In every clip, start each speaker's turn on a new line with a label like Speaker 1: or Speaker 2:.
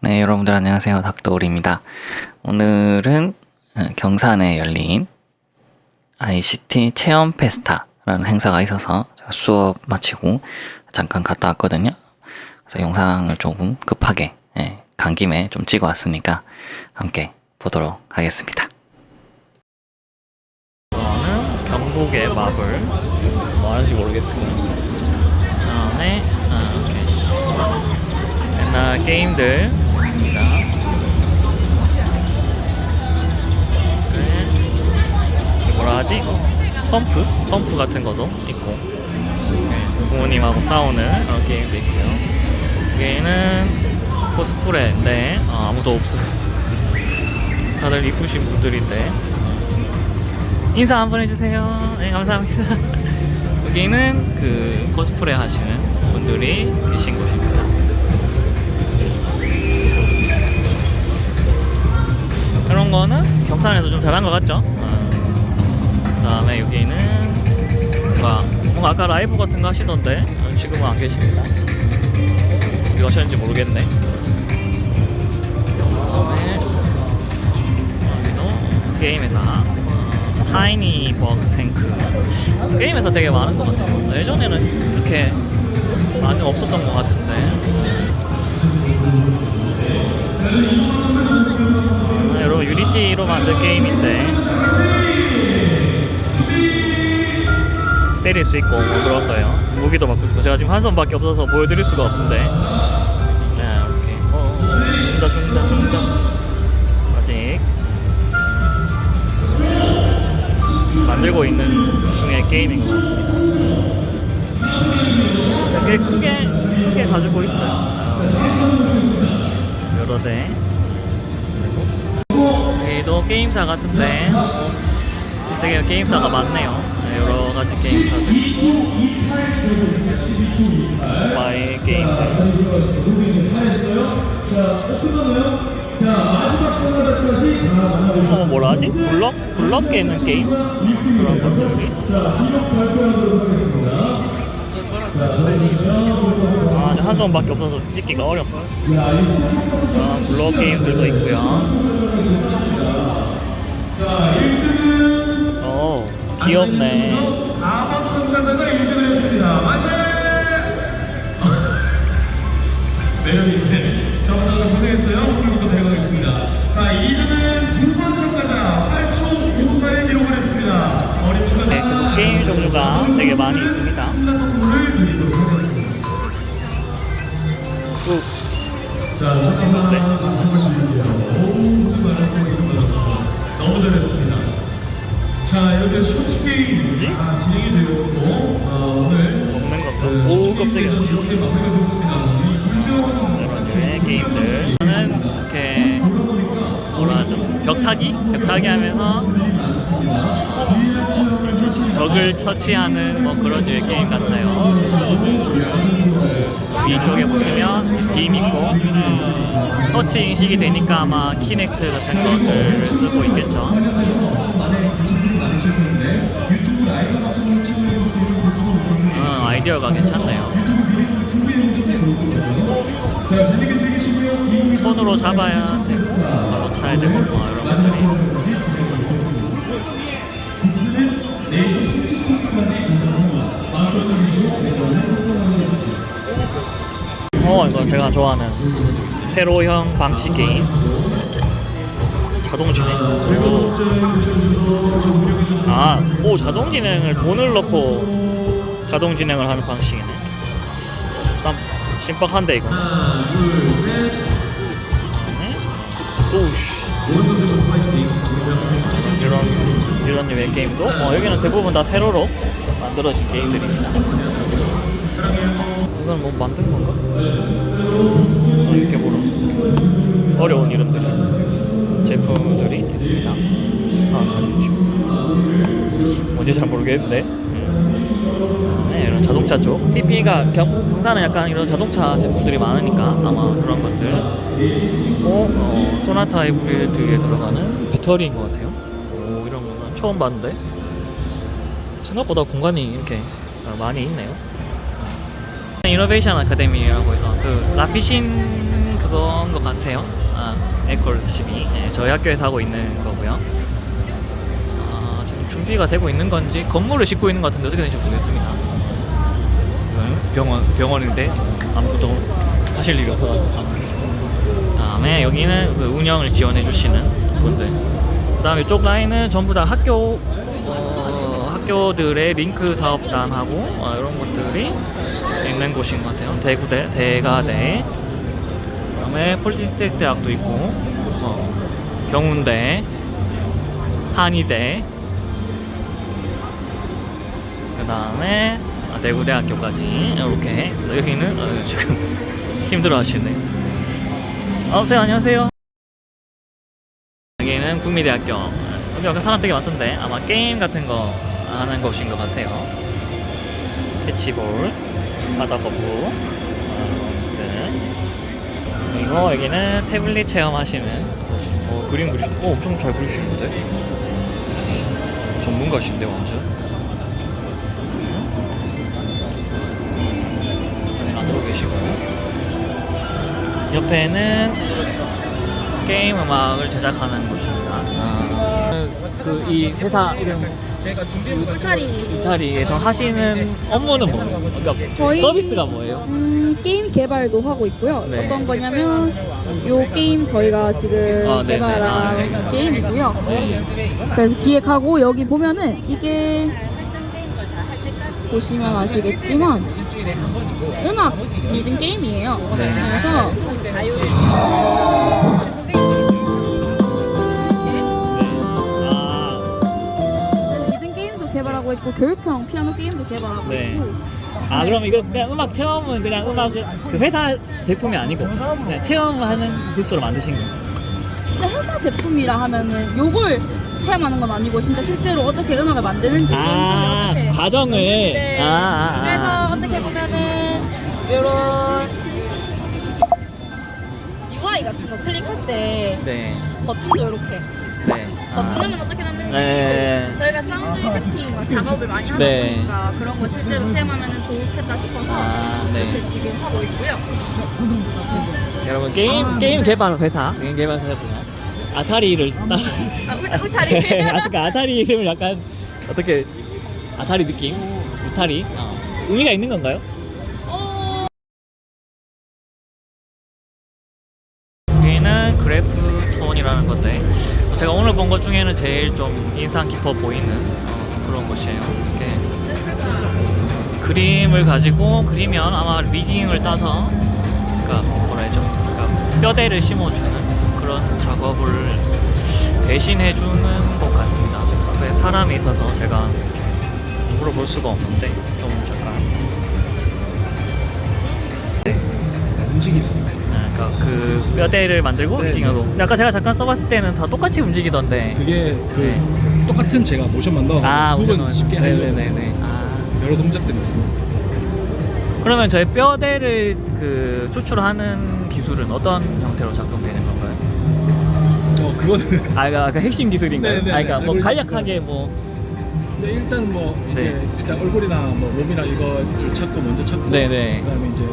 Speaker 1: 네, 여러분들 안녕하세요. 닥터울입니다. 오늘은 어, 경산에 열린 ICT 체험 페스타라는 행사가 있어서 제가 수업 마치고 잠깐 갔다 왔거든요. 그래서 영상을 조금 급하게 예, 간 김에 좀 찍어 왔으니까 함께 보도록 하겠습니다. 이거는 경북의 마블 뭐 하는지 모르겠고 다음에 아, 이렇게 옛날 게임들 뭐라 하지? 펌프? 펌프 같은 것도 있고 네, 부모님하고 싸우는 어, 게임도 있고요. 여기는 코스프레인데 어, 아무도 없어요. 다들 이쁘신 분들인데 인사 한번 해주세요. 네 감사합니다. 여기는 그 코스프레 하시는 분들이 계신 곳입니다. 이런 거는 경산에서 좀 잘한 것 같죠? 그 다음에 여기는 뭔가, 뭔가 아까 라이브 같은 거 하시던데 어, 지금은 안 계십니다. 어디 가셨는지 모르겠네. 그다음에 여기도 게임 회사 어, 타이니 버그 탱크 게임 회사 되게 많은 것 같아요. 예전에는 이렇게 많이 없었던 것 같은데. 아, 여러분 유니티로 만든 게임인데 때릴 수 있고 뭐 그런 거예요. 무기도 수 있고. 제가 지금 한 손밖에 없어서 보여드릴 수가 없는데. 네 이렇게 어, 어 죽는다 죽는다 죽는다 아직. 만들고 있는 중에 게임인 것 같습니다. 되게 크게 크게 가지고 있어요. 여러 대. 여기도 게임사 같은데. 어, 되게 게임사가 많네요. 네, 여러 가지 게임사들. 모바일 게임들. 어 뭐라 하지? 블럭? 블럭 깨는 게임? 그런 것들이. 아, 이제 한 손밖에 없어서 찍기가 어렵다. 아, 블럭 게임들도 있고요. 어, 귀엽네.
Speaker 2: 사방천가사가 1등을 했습니다. 만세! 매력있네. 자, 오늘 고생했어요. 오늘부터 데려가겠습니다. 자, 2등은 6번 참가자 8초 54에 기록을 했습니다. 어린 추가
Speaker 1: 네, 계속 게임 종류가 되게 많이 있습니다.
Speaker 2: 참가 선물을 드리도록 하겠습니다.
Speaker 1: 쭉.
Speaker 2: 자, 참가자
Speaker 1: 네.
Speaker 2: 선물 자, 이렇게 게임
Speaker 1: 뭐지?
Speaker 2: 다 진행이 되었고, 어, 오늘
Speaker 1: 먹는 것도. 오, 깜짝이야.
Speaker 2: 이렇게 마무리가 됐습니다. 우리 훌륭한
Speaker 1: 여러 가지의 게임들. 저는 이렇게 뭐라 하죠? 벽타기? 벽타기 하면서 적을 처치하는 뭐 그런 류의 게임 같아요. 위쪽에 보시면 빔 있고 터치 인식이 되니까 아마 키넥트 같은 것들 쓰고 있겠죠. 아이디어가 괜찮네요. 손으로 잡아야 되고 발로 차야 되고 뭐 이런 것들이 있습니다.
Speaker 2: 부스는 4시 30분까지 마음껏 즐기시고
Speaker 1: 어 이거 제가 좋아하는 세로형 방치 게임 자동 진행 아오 자동 진행을 돈을 넣고 자동 진행을 하는 방식이네 쌈 신박한데 이거 네? 오우씨 이런 이런 류의 게임도 어, 여기는 대부분 다 세로로 만들어진 게임들입니다 이건 뭐 만든 건가? 어, 이렇게 보러 어려운 이름들이 제품들이 있습니다. 아지튜 뭔지 잘 모르겠는데. 음. 자동차 쪽. TP가 경, 경사는 약간 이런 자동차 제품들이 많으니까 아마 그런 것들 있고 어, 소나타 하이브리드에 들어가는 배터리인 것 같아요. 오, 이런 거는 처음 봤는데 생각보다 공간이 이렇게 어, 많이 있네요. 이노베이션 아카데미라고 해서 그 라피신 그건 것 같아요. 아, 에콜 12. 네, 저희 학교에서 하고 있는 거고요. 아, 준비가 되고 있는 건지 건물을 짓고 있는 것 같은데 어떻게 되는지 모르겠습니다. 병원 병원인데 아무것도 하실 일이 없어가지고. 다음에 여기는 그 운영을 지원해 주시는 분들. 그다음에 이쪽 라인은 전부 다 학교 어, 학교들의 링크 사업단하고 어, 이런 것들이 있는 곳인 것 같아요. 대구대, 대가대, 그다음에 폴리텍 대학도 있고, 어, 경운대, 한의대, 그 다음에 아, 대구대학교까지 이렇게 있습니다. 여기는 어, 지금 힘들어하시네. 아, 선생님 안녕하세요. 여기는 국미대학교. 여기 아까 사람 되게 많던데 아마 게임 같은 거 하는 곳인 것 같아요. 캐치볼, 바다 거부, 어, 네. 그리고 여기는 태블릿 체험하시는 곳이. 어, 그림 그리, 어, 엄청 잘 그리시는데? 전문가신데 완전. 옆에는 게임 음악을 제작하는 곳입니다. 아, 그이 회사 이름
Speaker 3: 울타리
Speaker 1: 이타리에서 하시는 업무는 뭐예요? 그러니까
Speaker 3: 저희
Speaker 1: 서비스가 뭐예요?
Speaker 3: 음, 게임 개발도 하고 있고요.
Speaker 1: 네.
Speaker 3: 어떤 거냐면 요 게임 저희가 지금
Speaker 1: 아, 네네.
Speaker 3: 개발한
Speaker 1: 아, 네.
Speaker 3: 게임이고요.
Speaker 1: 네.
Speaker 3: 그래서 기획하고 여기 보면은 이게 보시면 아시겠지만 음악 리듬 게임이에요.
Speaker 1: 네.
Speaker 3: 그래서
Speaker 1: 아,
Speaker 3: 리듬 게임도 개발하고 있고 교육형 피아노 게임도 개발하고
Speaker 1: 네.
Speaker 3: 있고
Speaker 1: 아 그럼 이거 그냥 음악 체험은 그냥 음악 그 회사 제품이 아니고 그냥 체험하는 부스로 만드신 거예요?
Speaker 3: 근데 회사 제품이라 하면은 요걸 체험하는 건 아니고 진짜 실제로 어떻게 음악을 만드는지 게임 속에
Speaker 1: 아,
Speaker 3: 어떻게
Speaker 1: 과정을.
Speaker 3: 만드는지, 네.
Speaker 1: 아, 아, 아.
Speaker 3: 그래서 어떻게 보면은 요런 UI 같은 거 클릭할 때
Speaker 1: 네.
Speaker 3: 버튼도 이렇게
Speaker 1: 네.
Speaker 3: 버튼 누르면 어떻게 넣는지
Speaker 1: 네.
Speaker 3: 저희가 사운드 이펙팅 막 작업을 많이 하다
Speaker 1: 네.
Speaker 3: 보니까 그런 거 실제로 체험하면 좋겠다 싶어서
Speaker 1: 아, 네.
Speaker 3: 이렇게 지금 하고 있고요.
Speaker 1: 여러분 게임 게임 개발 회사 게임 개발 회사고요. 아타리를 따.
Speaker 3: 아, 울타, 울타리.
Speaker 1: 아, 그러니까 아타리 이름을 약간 어떻게 아타리 느낌? 울타리. 어. 의미가 있는 건가요? 좀 인상 깊어 보이는 어, 그런 곳이에요. 이렇게 그림을 가지고 그리면 아마 리깅을 따서 그러니까 뭐라 해죠? 그러니까 뼈대를 심어주는 그런 작업을 대신해주는 것 같습니다. 앞에 사람이 있어서 제가 물어볼 수가 없는데 좀 잠깐
Speaker 4: 움직일 수
Speaker 1: 그러니까 그 뼈대를 만들고
Speaker 4: 네,
Speaker 1: 리깅하고 근데 아까 제가 잠깐 써봤을 때는 다 똑같이 움직이던데
Speaker 4: 그게 그
Speaker 1: 네.
Speaker 4: 똑같은 제가 모션만 넣어
Speaker 1: 아 우선은.
Speaker 4: 쉽게 하려고
Speaker 1: 네네네네 아
Speaker 4: 여러 동작들이 있습니다
Speaker 1: 그러면 저희 뼈대를 그 추출하는 기술은 어떤 형태로 작동되는 건가요?
Speaker 4: 어 그거는
Speaker 1: 아 그러니까 그 핵심 기술인가요?
Speaker 4: 네네네.
Speaker 1: 아 그러니까 뭐
Speaker 4: 알고리즘
Speaker 1: 간략하게 뭐
Speaker 4: 근데 일단 뭐 이제
Speaker 1: 네.
Speaker 4: 일단 얼굴이나 뭐 몸이나 이거를 찾고 먼저 찾고
Speaker 1: 네네.
Speaker 4: 그다음에 이제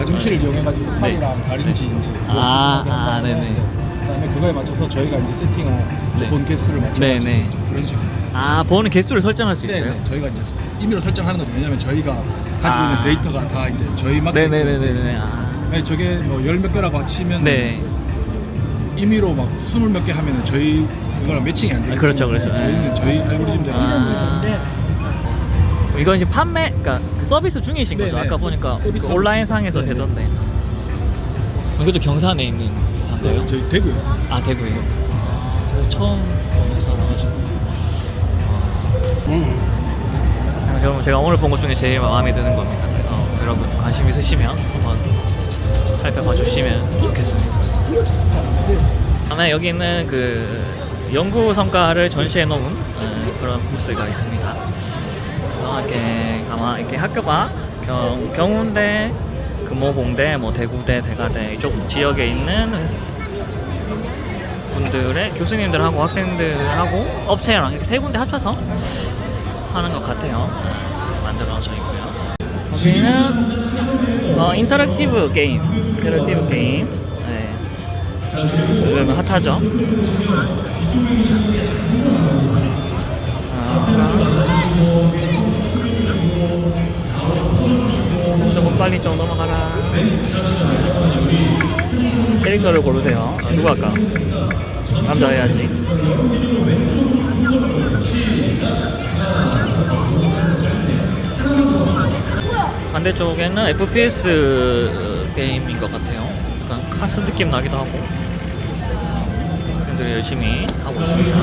Speaker 4: 가중치를 이용해 가지고
Speaker 1: 네.
Speaker 4: 팔이랑 다리인지 이제
Speaker 1: 아, 아, 네네.
Speaker 4: 그다음에 그거에 맞춰서 저희가 이제 세팅한
Speaker 1: 네.
Speaker 4: 본 개수를 맞춰
Speaker 1: 네네.
Speaker 4: 그런 식으로
Speaker 1: 아 보는 개수를 설정할 수 있어요?
Speaker 4: 네, 저희가 이제 임의로 설정하는 거죠. 왜냐면 저희가 가지고
Speaker 1: 아.
Speaker 4: 있는 데이터가 다 이제 저희 마켓
Speaker 1: 네네네네네 아.
Speaker 4: 네, 저게 뭐 열 몇 개라고 치면
Speaker 1: 네.
Speaker 4: 임의로 막 스물 몇 개 하면은 저희 그거랑 매칭이 안 돼요.
Speaker 1: 아, 그렇죠, 그렇죠.
Speaker 4: 저희는
Speaker 1: 네.
Speaker 4: 저희 알고리즘대로
Speaker 1: 아. 이건 지금 판매, 그러니까 그 서비스 중이신 거죠?
Speaker 4: 네네.
Speaker 1: 아까 보니까
Speaker 4: 서비스
Speaker 1: 그 온라인 상에서
Speaker 4: 네네.
Speaker 1: 되던데. 이것도 경산에 있는 회사인가요?
Speaker 4: 네, 저희 대구에 있어요.
Speaker 1: 아 대구에요. 아, 그래서 처음 보는. 아, 여러분 제가 오늘 본 것 중에 제일 마음에 드는 겁니다. 그래서 여러분 관심 있으시면 한번 살펴봐 주시면 좋겠습니다. 다음에 여기 있는 그 연구 성과를 전시해 놓은 어, 그런 부스가 있습니다. 이렇게 아마 이렇게 학교가 경, 경운대, 금호공대, 뭐 대구대, 대가대 이쪽 지역에 있는 분들의 교수님들하고 학생들하고 업체랑 이렇게 세 군데 합쳐서 하는 것 같아요. 만들어져 있고요. 여기는 어, 인터랙티브 게임, 인터랙티브 게임. 네.
Speaker 5: 요즘 핫하죠. 빨리 좀 넘어가라. 캐릭터를 고르세요. 아, 누구 할까? 남자 해야지. 반대쪽에는 FPS 게임인 것 같아요. 약간 카스 느낌 나기도 하고. 팬들이 열심히 하고 있습니다.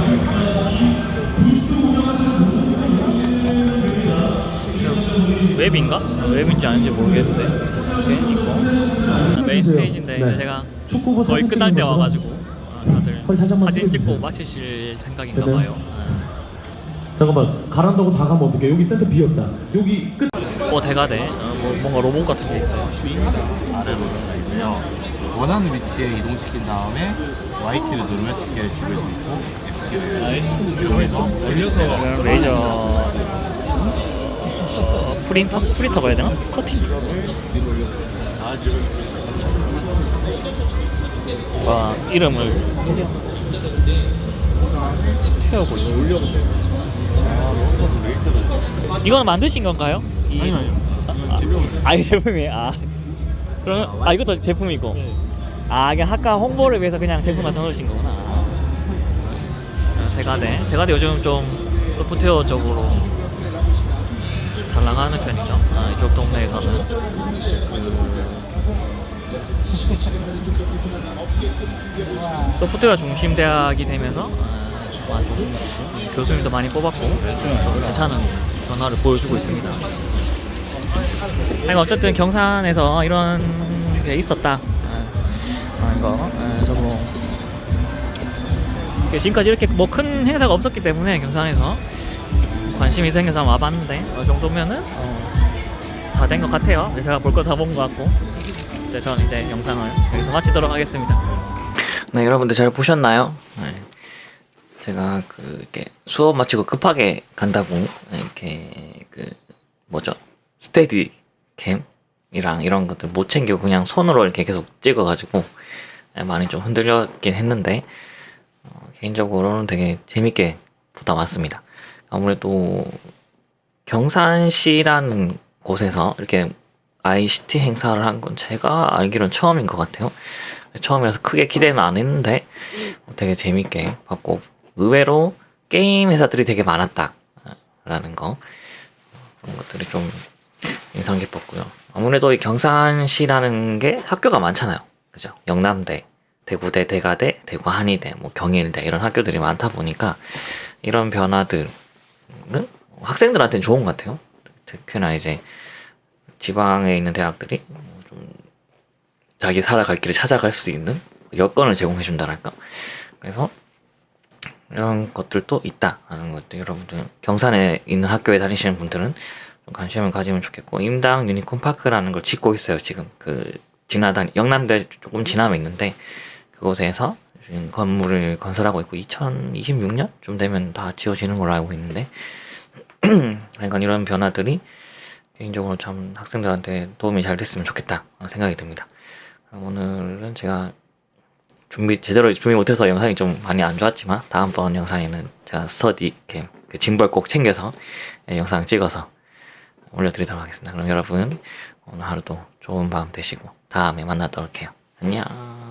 Speaker 5: 웹인가? 웹인지 아닌지 모르겠는데 이렇게 있고 메인 스테이지인데
Speaker 2: 네.
Speaker 5: 제가
Speaker 2: 축구부
Speaker 5: 거의
Speaker 2: 사진
Speaker 5: 끝날 때
Speaker 2: 찍는 것처럼
Speaker 5: 와가지고 아, 다들
Speaker 2: 허리 살짝만
Speaker 5: 사진 찍고
Speaker 2: 숙여주세요.
Speaker 5: 마치실 생각인가
Speaker 2: 네네.
Speaker 5: 봐요.
Speaker 2: 잠깐만 가란다고 다 가면 어떡해 여기 센터 비었다 여기
Speaker 5: 끝어 대가대 어, 뭐, 뭔가 로봇 같은 게 있어요.
Speaker 6: 아래 버튼가 있고요. 원하는 위치에 이동시킨 다음에 Y키를 누르면 집게를 집을 수 있고 F키를 이용해서
Speaker 5: 레이저 어, 프린터 프린터가 해야 되나? 커팅. 와 이름을 태우고 있어. 이거는 만드신 건가요? 이...
Speaker 6: 아니요, 아니요.
Speaker 5: 아, 제품. 아, 이 제품이 아. 그럼 아 이것도 제품이고. 아 이게 아까 홍보를 위해서 그냥 제품 갖다 놓으신 거구나. 아, 대가대. 대가대 요즘 좀 소프트웨어 쪽으로 잘 나가는 편이죠. 아, 이쪽 동네에서는. 소프트웨어 중심 대학이 되면서 아, 좀 교수님도 많이 뽑았고 좀 괜찮은 변화를 보여주고 있습니다. 아니 어쨌든 경산에서 이런 게 있었다. 아, 아, 이거 아, 저거 지금까지 이렇게 뭐 큰 행사가 없었기 때문에 경산에서 관심이 생겨서 와봤는데 이 정도면은 어, 다 된 것 같아요. 네, 제가 볼 거 다 본 것 같고 이제 저는 이제 영상을 여기서 마치도록 하겠습니다. 네 여러분들 잘 보셨나요? 네. 제가 그 이렇게 수업 마치고 급하게 간다고 이렇게 그 뭐죠 스테디 캠이랑 이런 것들 못 챙기고 그냥 손으로 이렇게 계속 찍어가지고 많이 좀 흔들렸긴 했는데 어, 개인적으로는 되게 재밌게 보다 왔습니다. 아무래도 경산시라는 곳에서 이렇게 ICT 행사를 한 건 제가 알기로는 처음인 것 같아요. 처음이라서 크게 기대는 안 했는데 되게 재밌게 봤고 의외로 게임 회사들이 되게 많았다라는 거 그런 것들이 좀 인상 깊었고요. 아무래도 이 경산시라는 게 학교가 많잖아요. 그죠? 영남대, 대구대, 대가대, 대구 한의대, 뭐 경일대 이런 학교들이 많다 보니까 이런 변화들은 학생들한테는 좋은 것 같아요. 특히나 이제 지방에 있는 대학들이 뭐좀 자기 살아갈 길을 찾아갈 수 있는 여건을 제공해 준다랄까. 그래서 이런 것들도 있다라는 것들 여러분들 경산에 있는 학교에 다니시는 분들은 좀 관심을 가지면 좋겠고 임당 유니콘 파크라는 걸 짓고 있어요 지금 그 지나다 영남대 조금 지나면 있는데 그곳에서 지금 건물을 건설하고 있고 2026년 좀 되면 다 지어지는 걸로 알고 있는데 그러니까 이런 변화들이 개인적으로 참 학생들한테 도움이 잘 됐으면 좋겠다 생각이 듭니다. 오늘은 제가 준비 제대로 준비 못해서 영상이 좀 많이 안 좋았지만 다음번 영상에는 제가 스터디 캠, 그 짐벌 꼭 챙겨서 예, 영상 찍어서 올려드리도록 하겠습니다. 그럼 여러분 오늘 하루도 좋은 밤 되시고 다음에 만나도록 해요. 안녕.